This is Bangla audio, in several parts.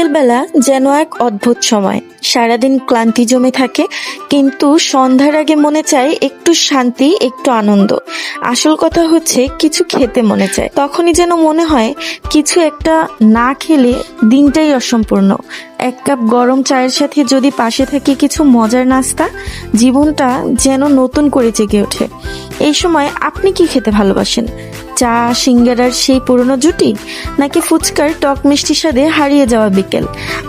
বিকেলবেলা যেন এক অদ্ভুত সময়। সারাদিন ক্লান্তি জমে থাকে, কিন্তু সন্ধ্যার আগে মনে চায় একটু শান্তি, একটু আনন্দ। আসল কথা হচ্ছে, কিছু খেতে মনে চায়। তখনই যেন মনে হয়, কিছু একটা না খেলে দিনটাই অসম্পূর্ণ। এক কাপ গরম চায়ের সাথে যদি পাশে থাকে কিছু মজার নাস্তা, জীবনটা যেন নতুন করে জেগে ওঠে। এই সময় আপনি কি খেতে ভালোবাসেন? চা, সিঙ্গারার সেই পুরনো জুটি? নাকি ফুচকার টক মিষ্টি স্বাদে হারিয়ে যাওয়া বিকেল?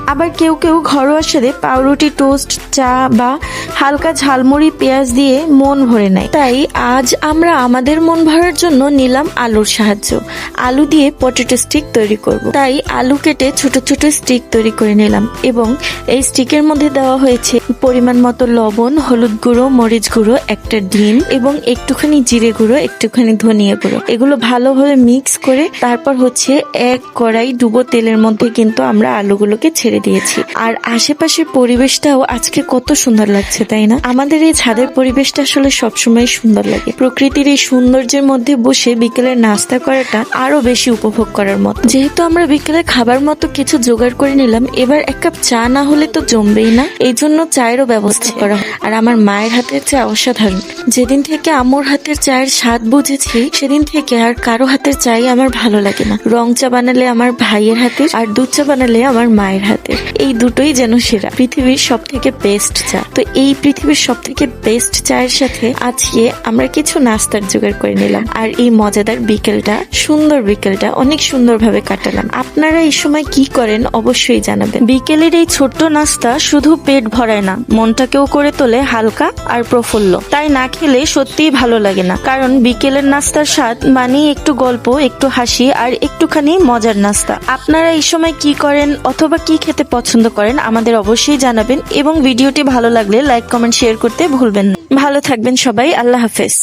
আবার কেউ কেউ ঘরোয়া স্বাদে পাউরুটি টোস্ট, চা বা হালকা ঝালমুড়ি পেঁয়াজ দিয়ে মন ভরে নেয়। তাই আজ আমরা আমাদের মন ভরার জন্য নিলাম আলুর সাহায্য। আলু দিয়ে পটেটো স্টিক তৈরি করব। তাই আলু কেটে ছোট ছোট স্টিক তৈরি করে নিলাম। এবং এই স্টিকের মধ্যে দেওয়া হয়েছে পরিমাণ মতো লবণ, হলুদ গুঁড়ো, মরিচ গুঁড়ো, একটা ডিম এবং একটুখানি জিরে গুঁড়ো, একটুখানি ধনিয়া গুঁড়ো। এগুলো ভালোভাবে মিক্স করে তারপর হচ্ছে এক কড়াই ডুবো তেলের মধ্যে কিন্তু আমরা আলুগুলোকে ছেড়ে দিয়েছি। আর আশেপাশের পরিবেশটাও আজকে কত সুন্দর লাগছে, তাই না? আমাদের এই ছাদের পরিবেশটা আসলে সবসময় সুন্দর লাগে। প্রকৃতির এই সৌন্দর্যের মধ্যে বসে বিকেলের নাস্তা করাটা আরও বেশি উপভোগ করার মতো। যেহেতু আমরা বিকেলে খাবার মতো কিছু জোগাড় করে নিলাম, এবার এক কাপ চা না হলে তো জমবেই না। এই জন্য চায়েরও ব্যবস্থা করা। আর আমার মায়ের হাতের চা অসাধারণ। যেদিন থেকে আম্মুর হাতের চায়ের স্বাদ বুঝেছি, সেদিন থেকে আর কারও হাতের চাই আমার ভালো লাগে না। রং চা বানালে আমার ভাইয়ের হাতের আর দুধ চা বানালে আমার মায়ের হাতের। এই দুটোই যেন সেরা। পৃথিবীর সব থেকে বেস্ট চা। তো এই পৃথিবীর সব থেকে বেস্ট চায়ের সাথে আজকে আমরা কিছু নাস্তার জোগাড় করে নিলাম। আর এই মজাদার বিকেলটা, সুন্দর বিকেলটা অনেক সুন্দরভাবে কাটালাম। আপনারা এই সময় কি করেন অবশ্যই জানাবেন। বিকেলের এই ছোট্ট নাস্তা শুধু পেট ভরায় না, মনটাকেও করে তোলে হালকা আর প্রফুল্ল। তাই না খেলে সত্যিই ভালো লাগে না, কারণ বিকেলের নাস্তার স্বাদ মানেই একটু গল্প, একটু হাসি আর একটুখানি মজার নাস্তা। আপনারা এই সময় কি করেন অথবা কি খেতে পছন্দ করেন আমাদের অবশ্যই জানাবেন এবং ভিডিওটি ভালো লাগলে লাইক, কমেন্ট, শেয়ার করতে ভুলবেন না। ভালো থাকবেন সবাই, আল্লাহ হাফেজ।